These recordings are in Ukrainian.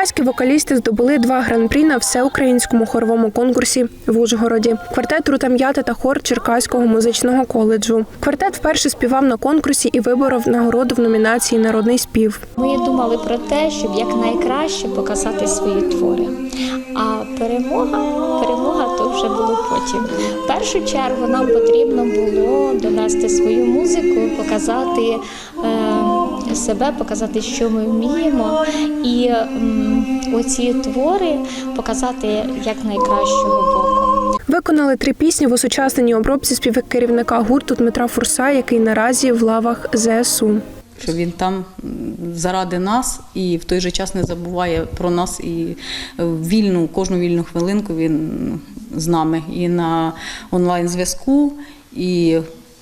Черкаські вокалісти здобули два гран-прі на всеукраїнському хоровому конкурсі в Ужгороді. Квартет Рутам'ята та хор Черкаського музичного коледжу. Квартет вперше співав на конкурсі і виборов нагороду в номінації Народний спів. Ми думали про те, щоб якнайкраще показати свої твори. А перемога, перемога то вже було потім. В першу чергу нам потрібно було донести свою музику, показати е, себе, показати, що ми вміємо, і оці твори показати якнайкращого боку. Виконали три пісні в осучасненій обробці співкерівника гурту Дмитра Фурса, який наразі в лавах ЗСУ. що він там заради нас і в той же час не забуває про нас і е, вільну, кожну вільну хвилинку він з нами і на онлайн зв'язку. І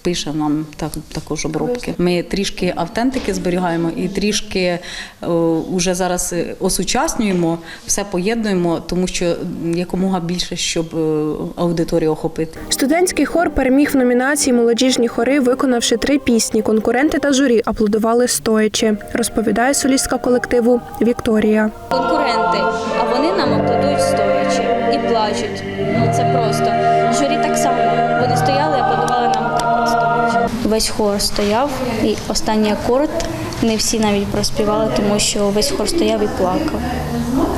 пише нам так, також обробки. Ми трішки автентики зберігаємо і трішки е, уже зараз е, осучаснюємо, все поєднуємо, тому що якомога більше, щоб е, аудиторію охопити. Студентський хор переміг в номінації Молодіжні хори, виконавши три пісні. Конкуренти та журі аплодували стоячи, розповідає солістка колективу Вікторія. конкуренти, а вони нам аплодують стоячи і плачуть. Ну це просто. Весь хор стояв, і останній акорд не всі навіть проспівали, тому що весь хор стояв і плакав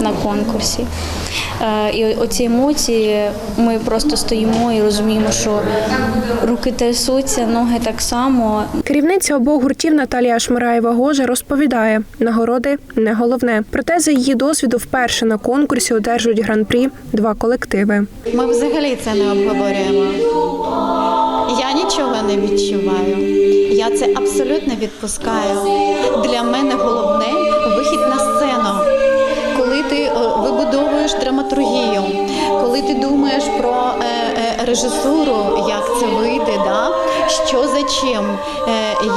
на конкурсі. Е, І оці емоції ми просто стоїмо і розуміємо, що руки трясуться, ноги так само. Керівниця обох гуртів Наталія Шмираєва Гожа розповідає, нагороди не головне. Проте за її досвіду вперше на конкурсі одержують гран-прі два колективи. Ми взагалі це не обговорюємо. Не відчуваю. Я це абсолютно відпускаю. Для мене головне вихід на сцену. Коли ти е, вибудовуєш драматургію, коли ти думаєш про е, е, режисуру, як це вийде, да? що за чим,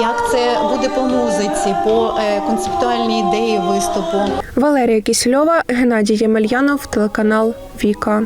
як це буде по музиці, по концептуальній ідеї виступу. Валерія Кісельова, Геннадій Ємельянов, телеканал Віка.